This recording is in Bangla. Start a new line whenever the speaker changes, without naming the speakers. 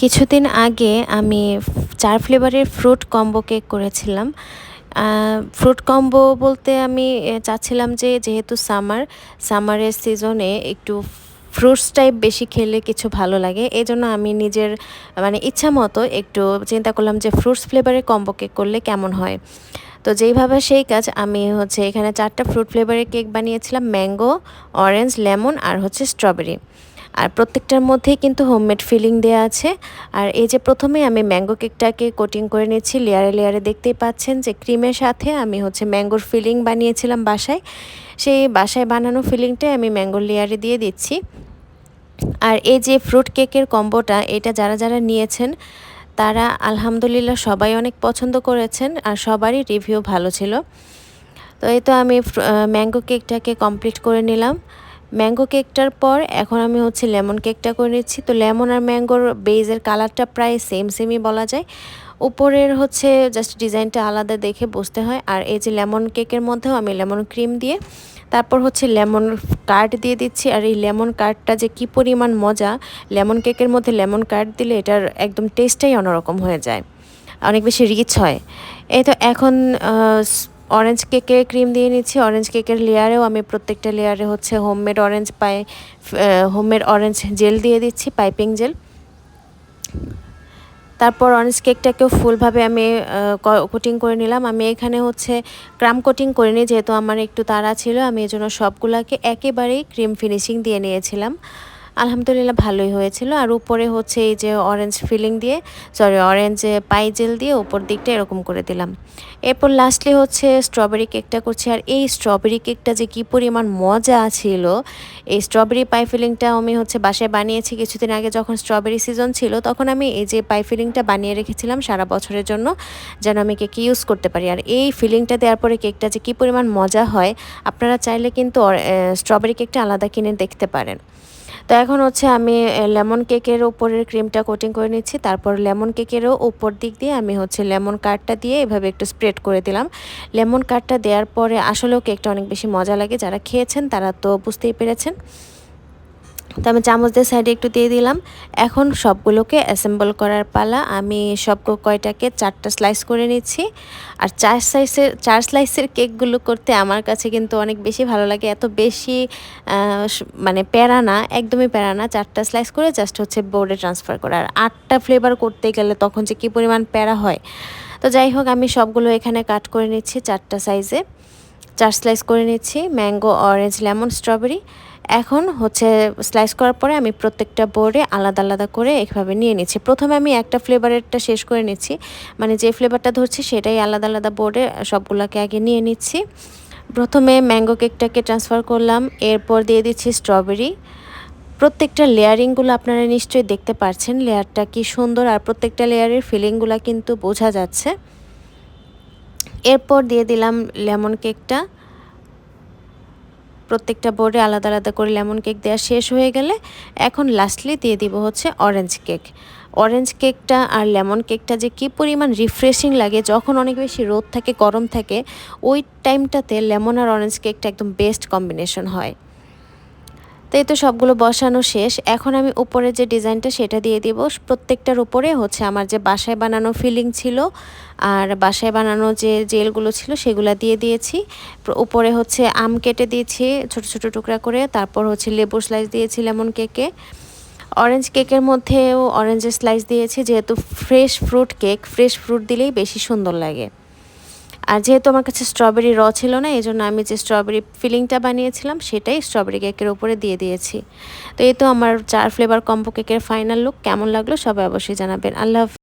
কিছুদিন আগে আমি চার ফ্লেভারের ফ্রুট কম্বো কেক করেছিলাম। ফ্রুট কম্বো বলতে আমি চাচ্ছিলাম যে যেহেতু সামার, সামারের সিজনে একটু ফ্রুটস টাইপ বেশি খেলে কিছু ভালো লাগে। এই জন্য আমি নিজের মানে ইচ্ছা মতো একটু চিন্তা করলাম যে ফ্রুটস ফ্লেভারের কম্বো কেক করলে কেমন হয়। তো যেইভাবে সেই কাজ আমি হচ্ছে এখানে চারটা ফ্রুট ফ্লেভারের কেক বানিয়েছিলাম, ম্যাঙ্গো, অরেঞ্জ, লেমন আর হচ্ছে স্ট্রবেরি। আর প্রত্যেকটার মধ্যেই কিন্তু হোমমেড ফিলিং দেওয়া আছে। আর এই যে প্রথমে আমি ম্যাঙ্গো কেকটাকে কোটিং করে নিচ্ছি লেয়ারে লেয়ারে দেখতেই পাচ্ছেন যে ক্রিমের সাথে আমি হচ্ছে ম্যাঙ্গোর ফিলিং বানিয়েছিলাম বাসায়। সেই বাসায় বানানো ফিলিংটাই আমি ম্যাঙ্গোর লেয়ারে দিয়ে দিচ্ছি। আর এই যে ফ্রুট কেকের কম্বোটা এটা যারা যারা নিয়েছেন, তারা আলহামদুলিল্লাহ সবাই অনেক পছন্দ করেছেন আর সবারই রিভিউ ভালো ছিল। তো এই তো আমি ম্যাঙ্গো কেকটাকে কমপ্লিট করে নিলাম। ম্যাঙ্গো কেকটার পর এখন আমি হচ্ছে লেমন কেকটা করে নিচ্ছি। তো লেমন আর ম্যাঙ্গোর বেজের কালারটা প্রায় সেম, সেমই বলা যায়। উপরের হচ্ছে জাস্ট ডিজাইনটা আলাদা দেখে বুঝতে হয়। আর এই যে লেমন কেকের মধ্যেও আমি লেমন ক্রিম দিয়ে, তারপর হচ্ছে লেমন কার্ড দিয়ে দিচ্ছি। আর এই লেমন কার্ডটা যে কি পরিমাণ মজা, লেমন কেকের মধ্যে লেমন কার্ড দিলে এটার একদম টেস্টটাই অন্যরকম হয়ে যায়, অনেক বেশি রিচ হয়। এই তো এখন অরেঞ্জ কেকে ক্রিম দিয়ে নিচ্ছি। অরেঞ্জ কেকের লেয়ারেও আমি প্রত্যেকটা লেয়ারে হচ্ছে homemade orange pie homemade orange gel দিয়ে দিচ্ছি পাইপিং জেল তারপর অরেঞ্জ কেকটাকেও ফুলভাবে আমি কোটিং করে নিলাম। আমি এখানে হচ্ছে ক্রাম কোটিং করিনি, যেহেতু আমার একটু তাড়া ছিল, আমি এই জন্য সবগুলোকে একেবারেই ক্রিম ফিনিশিং দিয়ে নিয়েছিলাম। আলহামদুলিল্লাহ ভালোই হয়েছিল। আর উপরে হচ্ছে এই যে অরেঞ্জ ফিলিং দিয়ে সরি অরেঞ্জ পাই জেল দিয়ে উপর দিকটা এরকম করে দিলাম। এরপর লাস্টলি হচ্ছে স্ট্রবেরি কেকটা করছি। আর এই স্ট্রবেরি কেকটা যে কি পরিমাণ মজা ছিল, এই স্ট্রবেরি পাই ফিলিংটা আমি হচ্ছে বাসায় বানিয়েছি কিছুদিন আগে যখন স্ট্রবেরি সিজন ছিল, তখন আমি এই যে পাই ফিলিংটা বানিয়ে রেখেছিলাম সারা বছরের জন্য, যেন আমি কেক ইউজ করতে পারি। আর এই ফিলিংটা দেওয়ার পরে কেকটা যে কী পরিমাণ মজা হয়, আপনারা চাইলে কিন্তু স্ট্রবেরি কেকটা আলাদা কিনে দেখতে পারেন। তো এখন হচ্ছে আমি লেমন কেকের ওপরের ক্রিমটা কোটিং করে নিচ্ছি। তারপর লেমন কেকেরও ওপর দিক দিয়ে আমি হচ্ছে লেমন কাঠটা দিয়ে এভাবে একটু স্প্রেড করে দিলাম। লেমন কাঠটা দেওয়ার পরে আসলেও কেকটা অনেক বেশি মজা লাগে। যারা খেয়েছেন তারা তো বুঝতেই পেরেছেন। তো আমি চামচ দিয়ে সাইডে একটু দিয়ে দিলাম। এখন সবগুলোকে অ্যাসেম্বল করার পালা। আমি সব কয়টাকে চারটা স্লাইস করে নিচ্ছি। আর চার সাইজের চার স্লাইসের কেকগুলো করতে আমার কাছে কিন্তু অনেক বেশি ভালো লাগে। এত বেশি মানে প্যারা না, একদমই প্যারা না। চারটা স্লাইস করে জাস্ট হচ্ছে বোর্ডে ট্রান্সফার করা। আর আটটা ফ্লেভার করতে গেলে তখন যে কী পরিমাণ প্যারা হয়। তো যাই হোক, আমি সবগুলো এখানে কাট করে নিচ্ছি চারটা সাইজে চার স্লাইস করে নিচ্ছি। ম্যাঙ্গো অরেঞ্জ লেমন স্ট্রবেরি এখন হচ্ছে স্লাইস করার পরে আমি প্রত্যেকটা বোর্ডে আলাদা আলাদা করে এভাবে নিয়ে নিচ্ছি। প্রথমে আমি একটা ফ্লেভারেরটা শেষ করে নিচ্ছি। মানে যে ফ্লেভারটা ধরছি সেটাই আলাদা আলাদা বোর্ডে সবগুলোকে আগে নিয়ে নিচ্ছি। প্রথমে ম্যাঙ্গো কেকটাকে ট্রান্সফার করলাম, এরপর দিয়ে দিচ্ছি স্ট্রবেরি প্রত্যেকটা লেয়ারিংগুলো আপনারা নিশ্চয়ই দেখতে পাচ্ছেন লেয়ারটা কি সুন্দর আর প্রত্যেকটা লেয়ারের ফিলিংগুলো কিন্তু বোঝা যাচ্ছে। এরপর দিয়ে দিলাম লেমন কেকটা প্রত্যেকটা বোর্ডে আলাদা আলাদা করে লেমন কেক দেওয়া শেষ হয়ে গেলে এখন লাস্টলি দিয়ে দিব হচ্ছে অরেঞ্জ কেক অরেঞ্জ কেকটা আর লেমন কেকটা যে কী পরিমাণ রিফ্রেশিং লাগে, যখন অনেক বেশি রোদ থাকে, গরম থাকে, ওই টাইমটাতে লেমন আর অরেঞ্জ কেকটা একদম বেস্ট কম্বিনেশন হয়। তো এই তো সবগুলো বসানো শেষ। এখন আমি উপরে যে ডিজাইনটা সেটা দিয়ে দিব। প্রত্যেকটার উপরে হচ্ছে আমার যে বাসায় বানানো ফিলিং ছিল আর বাসায় বানানো যে জেলগুলো ছিল সেগুলো দিয়ে দিয়েছি। উপরে হচ্ছে আম কেটে দিয়েছি, ছোট ছোট টুকরা করে। তারপর হচ্ছে লেবুর স্লাইস দিয়েছি লেমন কেকে অরেঞ্জ কেকের মধ্যেও অরেঞ্জের স্লাইস দিয়েছি, যেহেতু fresh fruit cake fresh fruit দিলেই বেশি সুন্দর লাগে। আর যেহেতু আমার কাছে স্ট্রবেরি র ছিল না এই জন্য আমি যে স্ট্রবেরি ফিলিংটা বানিয়েছিলাম, সেটাই স্ট্রবেরি কেকের উপরে দিয়ে দিয়েছি। তো এই তো আমার চার ফ্লেভার কম্বো কেকের ফাইনাল লুক কেমন লাগল সবাই অবশ্যই জানাবেন। আল্লাহ